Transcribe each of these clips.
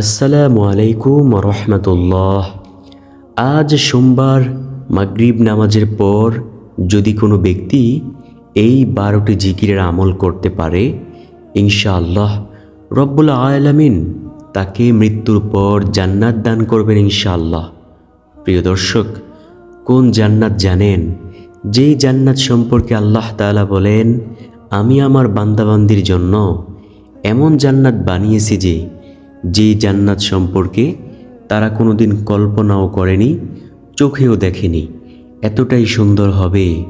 আসসালামু আলাইকুম রহমতুল্লাহ। আজ সোমবার মাগরিব নামাজের পর যদি কোনো ব্যক্তি এই বারোটি জিকিরের আমল করতে পারে, ইনশাআল্লাহ রব্বুল আলামিন তাকে মৃত্যুর পর জান্নাত দান করবেন ইনশাআল্লাহ। প্রিয় দর্শক, কোন জান্নাত জানেন? যেই জান্নাত সম্পর্কে আল্লাহ তাআলা বলেন, আমি আমার বান্দাবান্দির জন্য এমন জান্নাত বানিয়েছি যে যে জান্নাত সম্পর্কে তারা কোনোদিন কল্পনাও করেনি, চোখেও দেখেনি। এতটাই সুন্দর হবে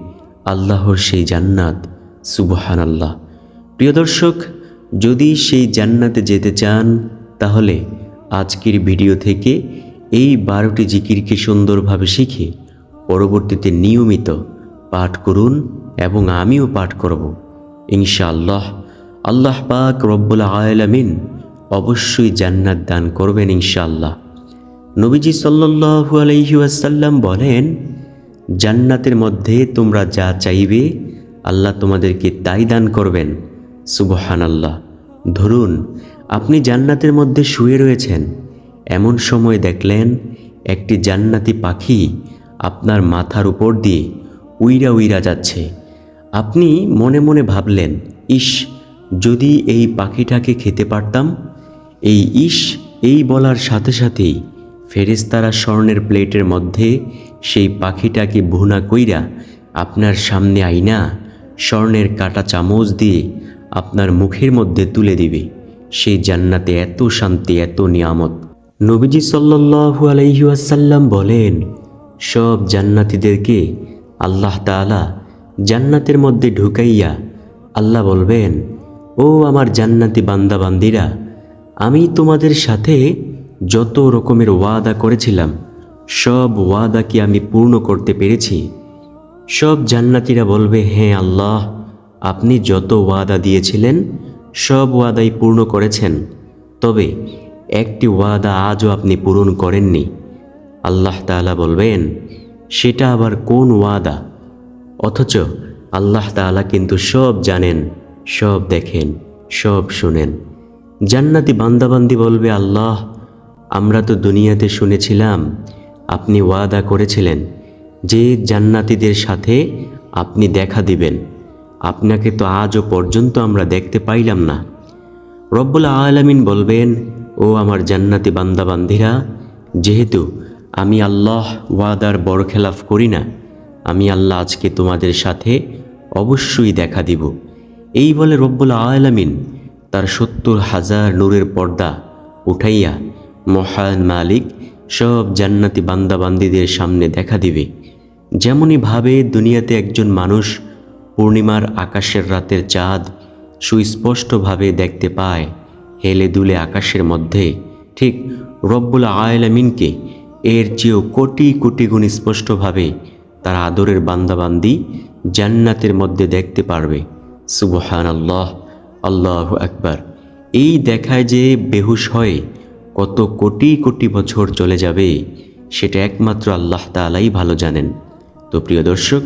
আল্লাহর সেই জান্নাত সুবহান আল্লাহ প্রিয় দর্শক, যদি সেই জান্নাতে যেতে চান, তাহলে আজকের ভিডিও থেকে এই বারোটি জিকিরকে সুন্দরভাবে শিখে পরবর্তীতে নিয়মিত পাঠ করুন এবং আমিও পাঠ করব। ইনশাআল্লাহ, আল্লাহ পাক রব্বুল আলামিন অবশ্যই জান্নাত দান করবেন ইনশাআল্লাহ। নবীজি সাল্লাল্লাহু আলাইহি ওয়াসাল্লাম বলেন, জান্নাতের মধ্যে তোমরা যা চাইবে আল্লাহ তোমাদেরকে তাই দান করবেন। সুবহানাল্লাহ। ধরুন, আপনি জান্নাতের মধ্যে শুয়ে রয়েছেন। এমন সময় দেখলেন, একটি জান্নাতি পাখি আপনার মাথার উপর দিয়ে উইরা উইরা যাচ্ছে। আপনি মনে মনে ভাবলেন ইস যদি এই পাখিটাকে খেতে পারতাম এই ইস এই বলার সাথে সাথেই ফেরেস্তারা স্বর্ণের প্লেটের মধ্যে সেই পাখিটাকে ভুনা কইরা আপনার সামনে আইনা স্বর্ণের কাটা চামচ দিয়ে আপনার মুখের মধ্যে তুলে দিবে। সেই জান্নাতে এত শান্তি, এত নিয়ামত। নবীজি সাল্লাল্লাহু আলাইহি ওয়াসাল্লাম বলেন, সব জান্নাতীদেরকে আল্লাহ তাআলা জান্নাতের মধ্যে ঢুকাইয়া আল্লাহ বলবেন, ও আমার জান্নাতি বান্দাবান্দিরা আমি তোমাদের সাথে যত রকমের ওয়াদা করেছিলাম, সব ওয়াদা কি আমি পূর্ণ করতে পেরেছি। সব জান্নাতিরা বলবে হ্যাঁ আল্লাহ, আপনি যত ওয়াদা দিয়েছিলেন, সব ওয়াদাই পূর্ণ করেছেন। তবে একটি ওয়াদা আজও আপনি পূরণ করেননি। আল্লাহ তাআলা বলবেন, সেটা আবার কোন ওয়াদা? অথচ আল্লাহ তাআলা কিন্তু সব জানেন, সব দেখেন, সব শুনেন। জান্নাতি বান্দাবান্দি বলবে, আল্লাহ, আমরা তো দুনিয়াতে শুনেছিলাম আপনি ওয়াদা করেছিলেন যে জান্নাতীদের সাথে আপনি দেখা দিবেন। আপনাকে তো আজও পর্যন্ত আমরা দেখতে পাইলাম না। রব্বুল আলামিন বলবেন, ও আমার জান্নাতি বান্দাবান্দিরা, যেহেতু আমি আল্লাহ ওয়াদার বরখেলাফ করি না, আমি আল্লাহ আজকে তোমাদের সাথে অবশ্যই দেখা দিব। এই বলে রব্বুল আলামিন তার সত্তর হাজার নূরের পর্দা উঠাইয়া মহান মালিক সব জান্নাতি বান্দাবান্দিদের সামনে দেখা দিবে। যেমনই ভাবে দুনিয়াতে একজন মানুষ পূর্ণিমার আকাশের রাতের চাঁদ সুস্পষ্টভাবে দেখতে পায়, হেলে দুলে আকাশের মধ্যে, ঠিক রব্বুল আয়লামিনকে এর চেয়েও কোটি কোটি গুণ স্পষ্টভাবে তার আদরের বান্দাবান্দি জান্নাতের মধ্যে দেখতে পারবে। সুবহান আল্লাহ আল্লাহ আকবার। এই দেখায় যে বেহুশ হয়, কত কোটি কোটি বছর চলে যাবে, সেটা একমাত্র আল্লাহ তালাই ভালো জানেন। তো প্রিয় দর্শক,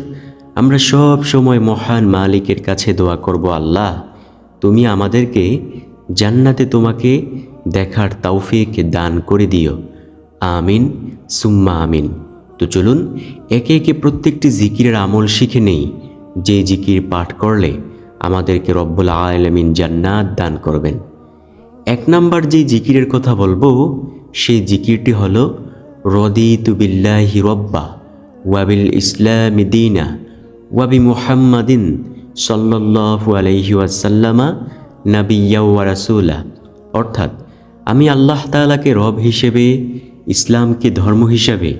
আমরা সব সময় মহান মালিকের কাছে দোয়া করব আল্লাহ, তুমি আমাদেরকে জান্নাতে তোমাকে দেখার তৌফিক দান করে দিও। আমিন, সুম্মা আমিন। তো চলুন, একে একে প্রত্যেকটি জিকিরের আমল শিখে নেই। যে জিকির পাঠ করলে আমাদেরকে রব্বুল আলমিন জান্নাত দান করবেন। এক নাম্বার যে জিকিরের কথা বলব, সেই জিকিরটি হলো, রদিতু বিল্লাহি রব্বা ওয়াবিল ইসলামি দিনা ওয়াবি মুহাম্মাদিন সাল্লাল্লাহু আলাইহি ওয়াসাল্লামা নাবিয়্যা ওয়া রাসূলা। অর্থাৎ, আমি আল্লাহ তাআলাকে রব হিসেবে, ইসলামকে ধর্ম হিসাবে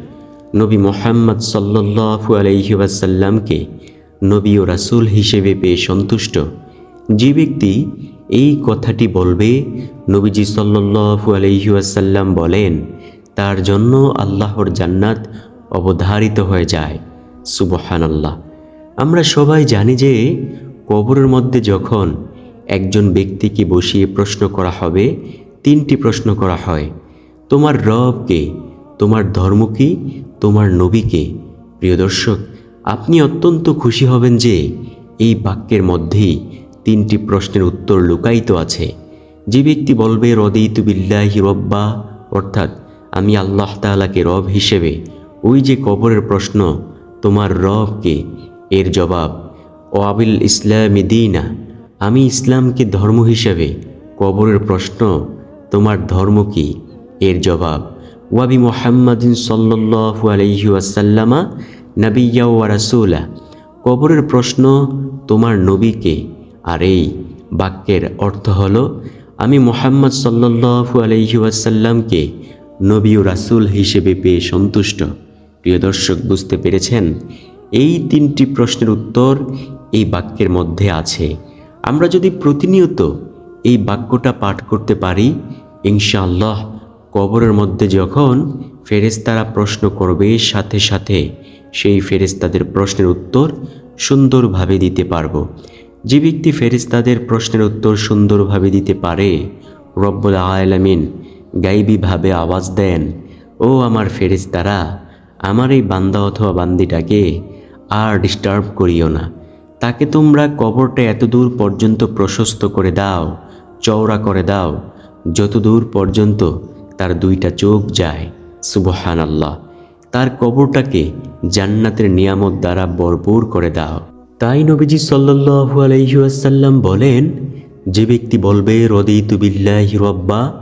নবী মোহাম্মদ সাল্লাল্লাহু আলাইহি ওয়াসাল্লামকে নবী ও রাসূল হিসেবে পেয়ে সন্তুষ্ট। যে ব্যক্তি এই কথাটি বলবে, নবীজি সাল্লাল্লাহু আলাইহি ওয়াসাল্লাম বলেন, তার জন্য আল্লাহর জান্নাত অবধারিত হয়ে যায়। সুবহান আল্লাহ আমরা সবাই জানি যে কবরের মধ্যে যখন একজন ব্যক্তিকে বসিয়ে প্রশ্ন করা হবে, তিনটি প্রশ্ন করা হয়। তোমার রবকে, তোমার ধর্ম কি তোমার নবীকে। প্রিয় দর্শক আপনি অত্যন্ত খুশি হবেন যে এই বাক্যের মধ্যেই তিনটি প্রশ্নের উত্তর লুকায়িত আছে। যে ব্যক্তি বলবে, রদিতু বিল্লাহি রব্বা অর্থাৎ, আমি আল্লাহ তাআলাকে রব হিসেবে ওই যে কবরের প্রশ্ন, তোমার রবকে এর জবাব ও আবিল ইসলামী দিনা আমি ইসলামকে ধর্ম হিসেবে কবরের প্রশ্ন, তোমার ধর্ম কি এর জবাব, ওয়াবি মোহাম্মদিন সাল্লাল্লাহু আলাইহি ওয়াসাল্লামা নবিয়া ওয়া রাসূলা, কবরের প্রশ্ন, তোমার নবীকে আর এই বাক্যের অর্থ হল, আমি মোহাম্মদ সাল্লাল্লাহু আলাইহি ওয়াসাল্লামকে নবী ও রাসূল হিসেবে পেয়ে সন্তুষ্ট। প্রিয় দর্শক, বুঝতে পেরেছেন? এই তিনটি প্রশ্নের উত্তর এই বাক্যের মধ্যে আছে। আমরা যদি প্রতিনিয়ত এই বাক্যটা পাঠ করতে পারি, ইনশাআল্লাহ কবরের মধ্যে যখন ফেরেশতারা প্রশ্ন করবে, সাথে সাথে সেই ফেরেশতাদের প্রশ্নের উত্তর সুন্দরভাবে দিতে পারব। যে ব্যক্তি ফেরেশতাদের প্রশ্নের উত্তর সুন্দরভাবে দিতে পারে, রব্বুল আলামিন গাইবীভাবে আওয়াজ দেন, ও আমার ফেরেশতারা, আমার এই বান্দা অথবা বান্দিটাকে আর ডিস্টার্ব করিও না। তাকে তোমরা কবরটা এত দূর পর্যন্ত প্রশস্ত করে দাও, চওড়া করে দাও যত দূর পর্যন্ত তার দুইটা চোখ যায়। সুবহান আল্লাহ তার কবরটাকে জান্নাতের নিয়ামত দ্বারা ভরপুর করে দাও। তাই নবীজি সাল্লাল্লাহু আলাইহি ওয়াসাল্লাম বলেন, যে ব্যক্তি বলবে, রদিতু বিল্লাহি রব্বা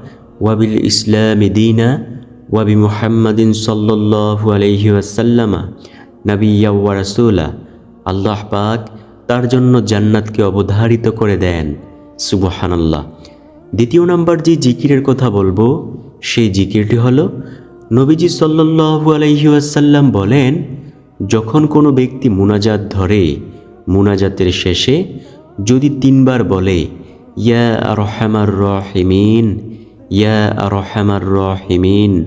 ওয়াবিল ইসলাম দীনা ওয়াবি মুহাম্মাদিন সাল্লাল্লাহু আলাইহি ওয়াসাল্লামা নবিয়্যা ওয়া রাসূলা আল্লাহ পাক তার জন্য জান্নাতকে অবধারিত করে দেন। সুবহানাল্লাহ। দ্বিতীয় নাম্বার যে জিকিরের কথা বলব, সেই জিকিরটি হলো নবীজি সাল্লাল্লাহু আলাইহি ওয়াসাল্লাম বলেন, যখন কোনো ব্যক্তি মুনাজাত ধরে, মুনাজাতের শেষে যদি তিনবার বলে, ইয়া রহমার রহিমিন, ইয়া রহমার রহিমিন,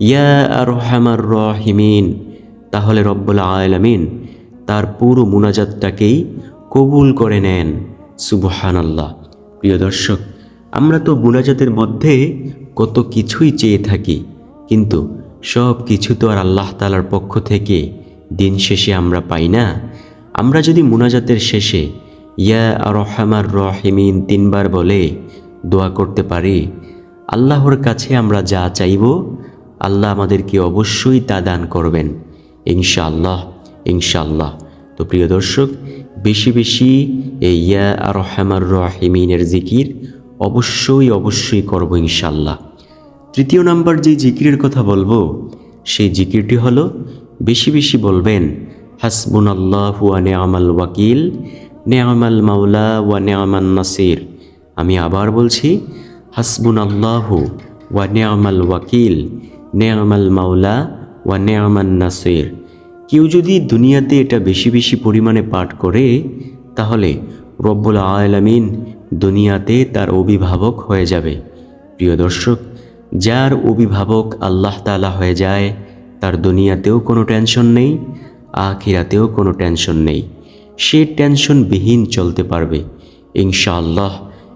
ইয়া রহমার রহিমিন, তাহলে রব্বুল আলামিন তার পুরো মুনাজাতটাকেই কবুল করে নেন। সুবহানাল্লাহ। প্রিয় দর্শক, আমরা তো মুনাজাতের মধ্যে কত কিছুই চেয়ে থাকি। কিন্তু সব কিছু তো আর আল্লাহ তালার পক্ষ থেকে দিন শেষে আমরা পাই না। আমরা যদি মুনাজাতের শেষে ইয়া রহমার রহিমিন তিনবার বলে দোয়া করতে পারি, আল্লাহর কাছে আমরা যা চাইব, আল্লাহ আমাদেরকে অবশ্যই তা দান করবেন। ইনশাআল্লাহ ইনশাআল্লাহ। তো প্রিয় দর্শক, বেশি বেশি এই ইয়া রহমার রহিমিনের জিকির অবশ্যই অবশ্যই করব ইনশাআল্লাহ। তৃতীয় নাম্বার যে জিকিরের কথা বলব, সেই জিকিরটি হলো, বেশি বেশি বলবেন হাসবুন আল্লাহ ওয়া নেয়ামাল ওয়াকিল, নেয়ামাল মাওলা ওয়া নেয়ামান নাসির। আমি আবার বলছি হাসবুন আল্লাহ ওয়া নেয়ামাল ওয়াকিল, নেয়ামাল মাওলা ওয়া নেয়ামান নাসির। কেউ যদি দুনিয়াতে এটা বেশি বেশি পরিমাণে পাঠ করে, তাহলে রব্বুল আলামিন দুনিয়াতে তার অভিভাবক হয়ে যাবে। প্রিয় দর্শক যার অভিভাবক আল্লাহ তালা হয়ে যায়, তার দুনিয়াতেও কোনো টেনশন নেই, আখিরাতেও কোনো টেনশন নেই। সে টেনশনবিহীন চলতে পারবে। ইনশাআল্লাহ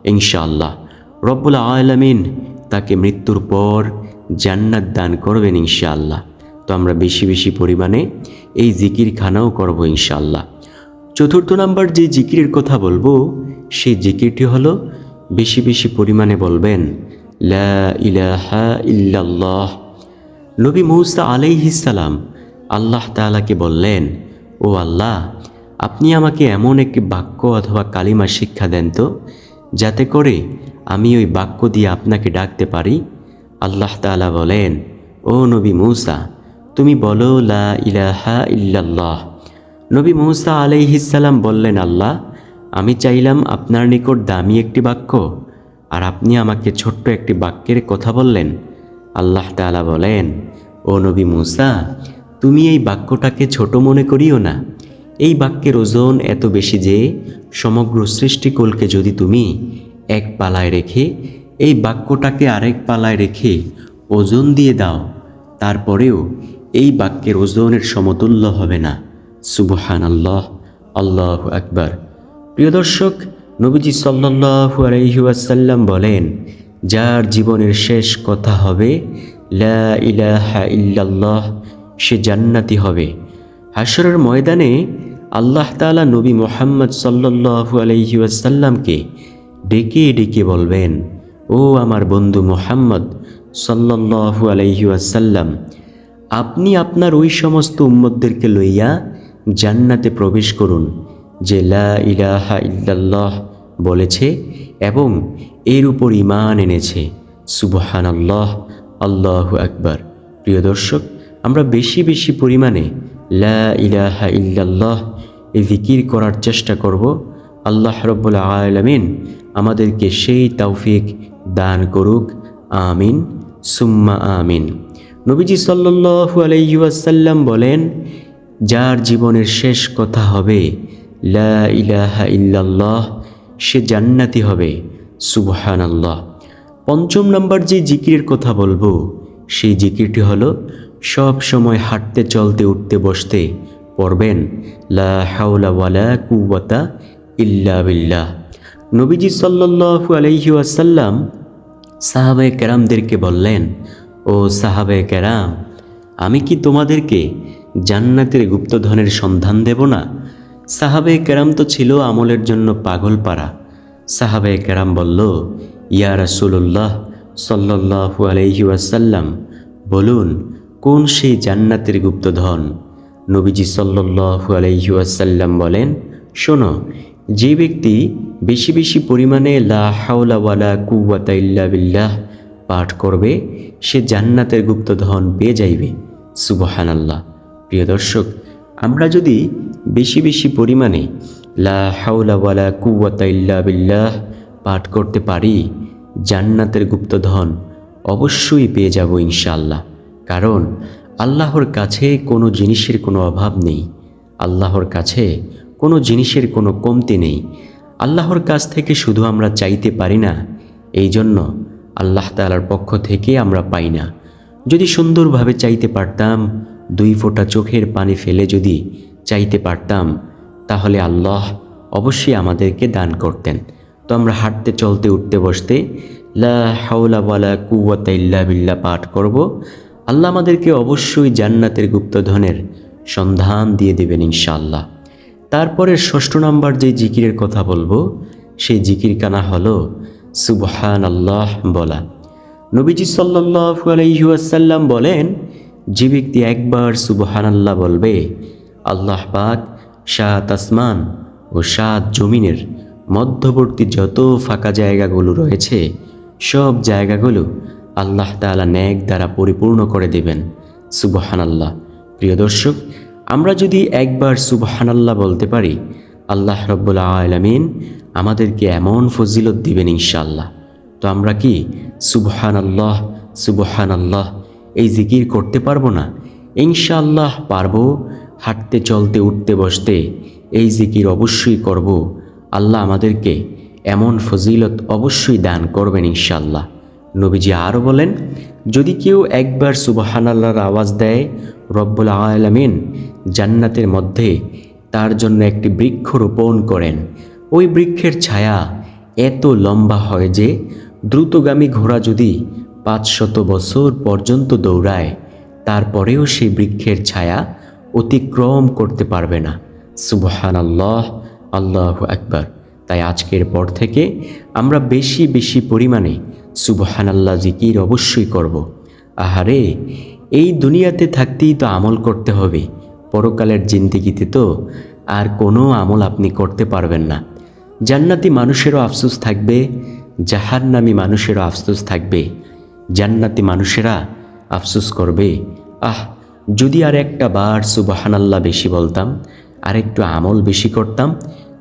ইনশাআল্লাহ। রব্বুল আলামিন তাকে মৃত্যুর পর জান্নাত দান করবেন ইনশাআল্লাহ। তো আমরা বেশি বেশি পরিমাণে এই জিকির খানাও করব ইনশাআল্লাহ। চতুর্থ নাম্বার যে জিকিরের কথা বলব, সেই জিকিরটি হলো বেশি বেশি পরিমাণে বলবেন ইলাহা ইল্লাল্লাহ। নবী মৌসা আলাইহিসালাম আল্লাহ তাআলাকে বললেন, ও আল্লাহ, আপনি আমাকে এমন একটি বাক্য অথবা কালিমা শিক্ষা দেন তো, যাতে করে আমি ওই বাক্য দিয়ে আপনাকে ডাকতে পারি? আল্লাহ তাআলা বলেন, ও নবী মৌসা, তুমি বলো, লা ইলাহা ইল্লাল্লাহ। নবী মৌসা আলাইহিসাল্লাম বললেন, আল্লাহ, আমি চাইলাম আপনার নিকট দামি একটি বাক্য আর আপনি আমাকে ছোট্ট একটি বাক্যের কথা বললেন। আল্লাহ তাআলা বলেন, ও নবী মুসা, তুমি এই বাক্যটাকে ছোট মনে করিও না। এই বাক্যের ওজন এত বেশি যে সমগ্র সৃষ্টিকুলকে যদি তুমি এক পালায় রেখে, এই বাক্যটাকে আরেক পালায় রেখে ওজন দিয়ে দাও, তারপরেও এই বাক্যের ওজনের সমতুল্য হবে না। সুবহান আল্লাহ আল্লাহ আকবার। প্রিয় দর্শক নবীজি সাল্লাল্লাহু আলাইহি ওয়াসাল্লাম বলেন, যার জীবনের শেষ কথা হবে, লা ইলাহা ইল্লাল্লাহ, সে জান্নাতি হবে। হাসরের ময়দানে আল্লাহ তাআলা নবী মোহাম্মদ সাল্লাল্লাহু আলাইহি ওয়াসাল্লামকে ডেকে ডেকে বলবেন, ও আমার বন্ধু মোহাম্মদ সাল্লাল্লাহু আলাইহি ওয়াসাল্লাম, আপনি আপনার ওই সমস্ত উম্মতদেরকে লইয়া জান্নাতে প্রবেশ করুন। যে লা ইলাহা ইল্লাল্লাহ বলেছে এবং এর উপর ইমান এনেছে। সুবহান আল্লাহ আল্লাহ আকবার। প্রিয় দর্শক, আমরা বেশি বেশি পরিমাণে লা ইলাহা ইল্লাল্লাহ এই জিকির করার চেষ্টা করব। আল্লাহ রব্বুল আলমিন আমাদেরকে সেই তৌফিক দান করুক। আমিন, সুম্মা আমিন। নবীজি সাল্লু আলাইসাল্লাম বলেন, যার জীবনের শেষ কথা হবে লা ইলাহা ইল্লাল্লাহ, সে জান্নাতি হবে। সুবহান আল্লাহ পঞ্চম নম্বর যে জিকিরের কথা বলব, সেই জিকিরটি হলো, সব সময় হাঁটতে, চলতে, উঠতে, বসতে পড়বেন, লা হাওলা ওয়ালা কুওয়াতা ইল্লা বিল্লাহ। নবীজি সাল্লাল্লাহু আলাইহি ওয়াসাল্লাম সাহাবে কেরামদেরকে বললেন, ও সাহাবে কেরাম, আমি কি তোমাদেরকে জান্নাতের গুপ্তধনের সন্ধান দেব না? সাহাবে কেরাম তো ছিল আমলের জন্য পাগল পাড়া। সাহাবে কেরাম বলল, ইয়া রাসূলুল্লাহ সাল্লাল্লাহু আলাইহি ওয়াসাল্লাম, বলুন, কোন সেই জান্নাতের গুপ্তধন? নবীজি সাল্লাল্লাহু আলাইহি ওয়াসাল্লাম বলেন, শোনো, যে ব্যক্তি বেশি বেশি পরিমাণে লা হাওলা ওয়ালা ইল্লা বিল্লাহ পাঠ করবে, সে জান্নাতের গুপ্তধন পেয়ে যাইবে। সুবহানাল্লাহ। প্রিয় দর্শক আমরা যদি বেশি বেশি পরিমাণে লা হাওলা ইল্লা বিল্লাহ পাঠ করতে পারি, জান্নাতের গুপ্তধন অবশ্যই পেয়ে যাব ইনশাআল্লাহ। কারণ আল্লাহর কাছে কোনো জিনিসের কোনো অভাব নেই, আল্লাহর কাছে কোনো জিনিসের কোনো কমতি নেই। আল্লাহর কাছ থেকে শুধু আমরা চাইতে পারি না, এই জন্য আল্লাহ তালার পক্ষ থেকে আমরা পাই না। যদি সুন্দরভাবে চাইতে পারতাম দুই ফোঁটা চোখের পানি ফেলে যদি চাইতে পারতাম, তাহলে আল্লাহ অবশ্যই আমাদেরকে দান করতেন। তো আমরা হাঁটতে, চলতে, উঠতে, বসতে লা হাওলা কুওয়াতা ইল্লা বিল্লাহ পাঠ করব। আল্লাহ আমাদেরকে অবশ্যই জান্নাতের গুপ্তধনের সন্ধান দিয়ে দেবেন ইনশাআল্লাহ। তারপরে ষষ্ঠ নাম্বার যে জিকিরের কথা বলব, সেই জিকির কানা হলো সুবহান আল্লাহ বলা। নবীজি সাল্লাল্লাহু আলাইহি ওয়াসাল্লাম বলেন যে ব্যক্তি একবার সুবহান আল্লাহ বলবে, আল্লাহ পাক সাত আসমান ও সাত জমিনের মধ্যবর্তী যত ফাঁকা জায়গাগুলো রয়েছে, সব জায়গাগুলো আল্লাহ তাআলা ন্যাক দ্বারা পরিপূর্ণ করে দেবেন। সুবহান আল্লাহ প্রিয় দর্শক, আমরা যদি একবার সুবহানাল্লাহ বলতে পারি, আল্লাহ রব্বুল আলমিন আমাদেরকে এমন ফজিলত দিবেন ইনশাল্লাহ তো আমরা কি সুবহান আল্লাহ সুবহান আল্লাহ এই জিকির করতে পারব না। ইনশাআল্লাহ পারব। হাঁটতে, চলতে, উঠতে, বসতে এই জিকির অবশ্যই করব। আল্লাহ আমাদেরকে এমন ফজিলত অবশ্যই দান করবেন ইনশাল্লাহ নবীজি আরও বলেন, যদি কেউ একবার সুবহান আল্লাহর আওয়াজ দেয়, রব্বুল আলমিন জান্নাতের মধ্যে তার জন্য একটি বৃক্ষ রোপণ করেন। ওই বৃক্ষের ছায়া এত লম্বা হয় যে দ্রুতগামী ঘোড়া যদি পাঁচশত বছর পর্যন্ত দৌড়ায়, তারপরেও সেই বৃক্ষের ছায়া অতিক্রম করতে পারবে না। সুবহান আল্লাহ আল্লাহ আকবার। তাই আজকের পর থেকে আমরা বেশি বেশি পরিমাণে সুবহান আল্লাহ জিকির অবশ্যই করব। আহারে, এই দুনিয়াতে থাকতেই তো আমল করতে হবে। পরকালের জিন্দিগিতে তো আর কোনো আমল আপনি করতে পারবেন না। জান্নাতি মানুষেরও আফসোস থাকবে, জাহান্নামী মানুষেরও আফসোস থাকবে। জান্নাতি মানুষেরা আফসুস করবে, আহ, যদি আর একটা বার সুবাহানাল্লাহ বেশি বলতাম, আর একটু আমল বেশি করতাম,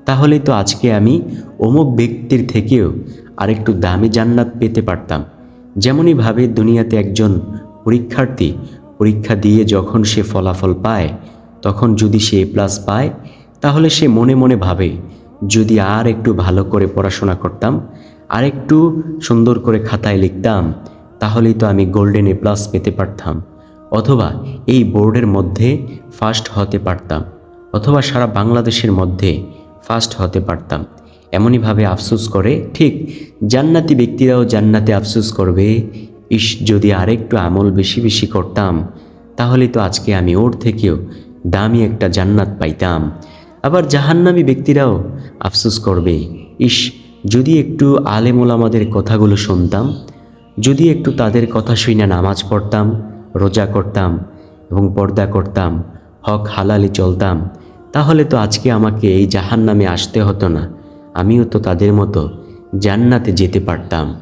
তাহলে তো আজকে আমি অমুক ব্যক্তির থেকেও আরেকটু দামি জান্নাত পেতে পারতাম। যেমনইভাবে দুনিয়াতে একজন পরীক্ষার্থী পরীক্ষা দিয়ে যখন সে ফলাফল পায়, তখন যদি সে প্লাস পায়, তাহলে সে মনে মনে ভাবে, যদি আর একটু ভালো করে পড়াশোনা করতাম, আর একটু সুন্দর করে খাতায় লিখতাম তাহলেই তো আমি গোল্ডেন এ প্লাস পেতে পারতাম। অথবা এই বোর্ডের মধ্যে ফার্স্ট হতে পারতাম। অথবা সারা বাংলাদেশের মধ্যে ফার্স্ট হতে পারতাম। এমনইভাবে আফসোস করে, ঠিক জান্নাতি ব্যক্তিরাও জান্নাতে আফসোস করবে, ইস, যদি আরেকটু আমল বেশি বেশি করতাম, তাহলে তো আজকে আমি ওর থেকেও দামি একটা জান্নাত পাইতাম। আবার জাহান্নামী ব্যক্তিরাও আফসোস করবে, ইস, যদি একটু আলেমুল আমাদের কথাগুলো শুনতাম যদি একটু তাদের কথা শুনে নামাজ পড়তাম, রোজা করতাম এবং পর্দা করতাম, হক হালালি চলতাম, তাহলে তো আজকে আমাকে এই জাহান নামে আসতে হতো না। আমিও তো তাদের মতো জান্নাতে যেতে পারতাম।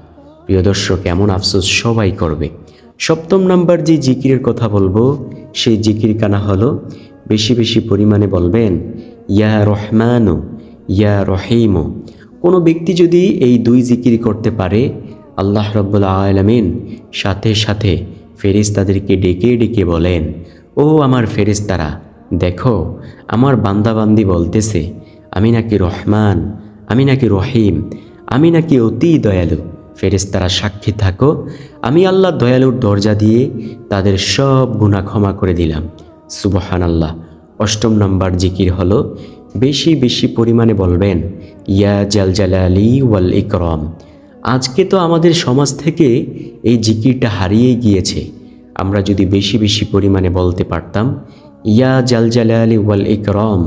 প্রিয় দর্শক, এমন আফসোস সবাই করবে। সপ্তম নাম্বার যে জিকিরের কথা বলব, সেই জিকির কানা হলো, বেশি বেশি পরিমাণে বলবেন, ইয়া রহমানু, ইয়া রহিমু। কোনো ব্যক্তি যদি এই দুই জিকির করতে পারে আল্লাহ রব্বুল আলমিন সাথে সাথে ফেরিস্তাদেরকে ডেকে ডেকে বলেন, ও আমার ফেরিস্তারা দেখো, আমার বান্দাবান্দি বলতেছে, আমি নাকি রহমান, আমি নাকি রহিম, আমি নাকি অতি দয়ালু। ফেরেস্তারা সাক্ষী থাকো, আমি আল্লাহ দয়ালুর দরজা দিয়ে তাদের সব গুণা ক্ষমা করে দিলাম। সুবহান আল্লাহ অষ্টম নম্বর জিকির হলো, বেশি বেশি পরিমাণে বলবেন, ইয়া জাল জালালি ওয়াল ইকরম। আজকে তো আমাদের সমাজ থেকে এই জিকিরটা হারিয়ে গিয়েছে। আমরা যদি বেশি বেশি পরিমাণে বলতে পারতাম, ইয়া জাল জালালি ওয়াল ইকরম,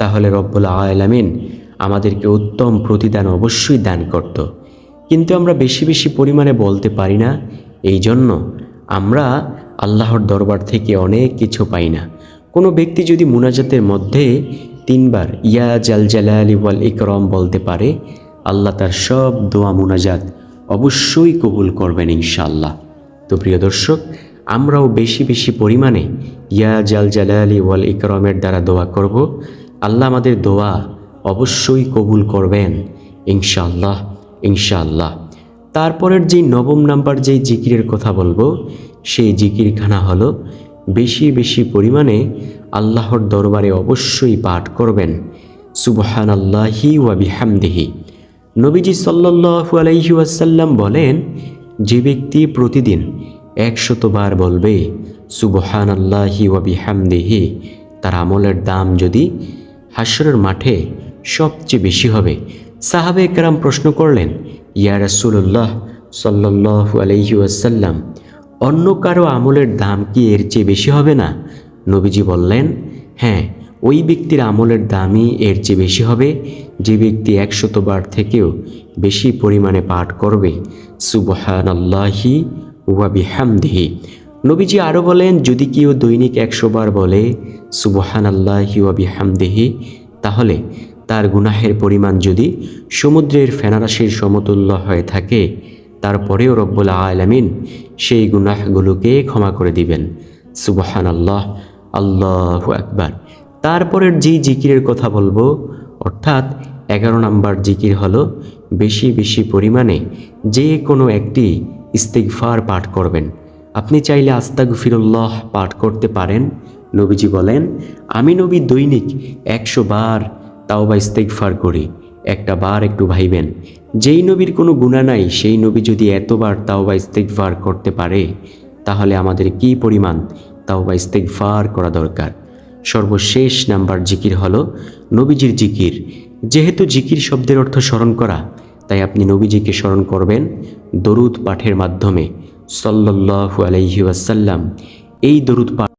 তাহলে রব্বুল আলামিন আমাদেরকে উত্তম প্রতিদান অবশ্যই দান করত। কিন্তু আমরা বেশি বেশি পরিমাণে বলতে পারি না, এই জন্য আমরা আল্লাহর দরবার থেকে অনেক কিছু পাই না। কোনো ব্যক্তি যদি মুনাজাতের মধ্যে তিনবার ইয়া জাল জালালি ওয়াল ইকরম বলতে পারে আল্লাহ তার সব দোয়া মোনাজাত অবশ্যই কবুল করবেন ইনশাল্লাহ তো প্রিয় দর্শক, আমরাও বেশি বেশি পরিমাণে ইয়া জাল জালালি ওয়াল ইকরমের দ্বারা দোয়া করব। আল্লাহ আমাদের দোয়া অবশ্যই কবুল করবেন ইনশাল্লাহ ইনশাল্লাহ তারপরের যেই নবম নাম্বার যেই জিকিরের কথা বলব, সেই জিকিরখানা হলো বেশি বেশি পরিমাণে আল্লাহর দরবারে অবশ্যই পাঠ করবেন। সুবহান আল্লাহি ওয়া বিহামদিহি। নবীজি সাল্লাল্লাহু আলাইহি ওয়াসাল্লাম বলেন, যে ব্যক্তি প্রতিদিন একশতবার বলবে সুবহান আল্লাহি ওয়া বিহামদিহি তার আমলের দাম যদি হাসরের মাঠে সবচেয়ে বেশি হবে। সাহাবে একরাম প্রশ্ন করলেন, ইয়া রাসূলুল্লাহ সাল্লাল্লাহু আলাইহি ওয়াসাল্লাম, অন্য কারও আমলের দাম কি এর চেয়ে বেশি হবে না? নবীজি বললেন হ্যাঁ ওই ব্যক্তির আমলের দামই এর চেয়ে বেশি হবে। যে ব্যক্তি একশতবার থেকেও বেশি পরিমাণে পাঠ করবে সুবহান আল্লাহি ওয়া বিহামদিহি। নবীজি আরও বলেন, যদি কেউ দৈনিক একশো বার বলে সুবহান আল্লাহি ওয়া বিহামদিহি, তাহলে তার গুনাহের পরিমাণ যদি সমুদ্রের ফেনারাশির সমতুল্য হয়ে থাকে, তারপরেও রব্বুল আলামিন সেই গুনাহগুলোকে ক্ষমা করে দিবেন। সুবহান আল্লাহ আল্লাহ আকবার। তারপরের যেই জিকিরের কথা বলব অর্থাৎ এগারো নাম্বার জিকির হলো বেশি বেশি পরিমাণে যে কোনো একটি ইস্তিগফার পাঠ করবেন। আপনি চাইলে আস্তাগ ফিরুল্লাহ পাঠ করতে পারেন। নবীজি বলেন, আমি নবী দৈনিক একশো বার তাও বা ইস্তেকফার করি। একটা বার একটু ভাইবেন, যেই নবীর কোনো গুণা নাই, সেই নবী যদি এতবার তাও বা ইস্তেকফার করতে পারে, তাহলে আমাদের কি পরিমাণ তাও বা ইস্তেকফার করা দরকার? সর্বশেষ নাম্বার জিকির হলো নবীজির জিকির। যেহেতু জিকির শব্দের অর্থ স্মরণ করা, তাই আপনি নবীজিকে স্মরণ করবেন দরুদ পাঠের মাধ্যমে। সল্লাল্লাহু আলহি এই দরুদ পাঠ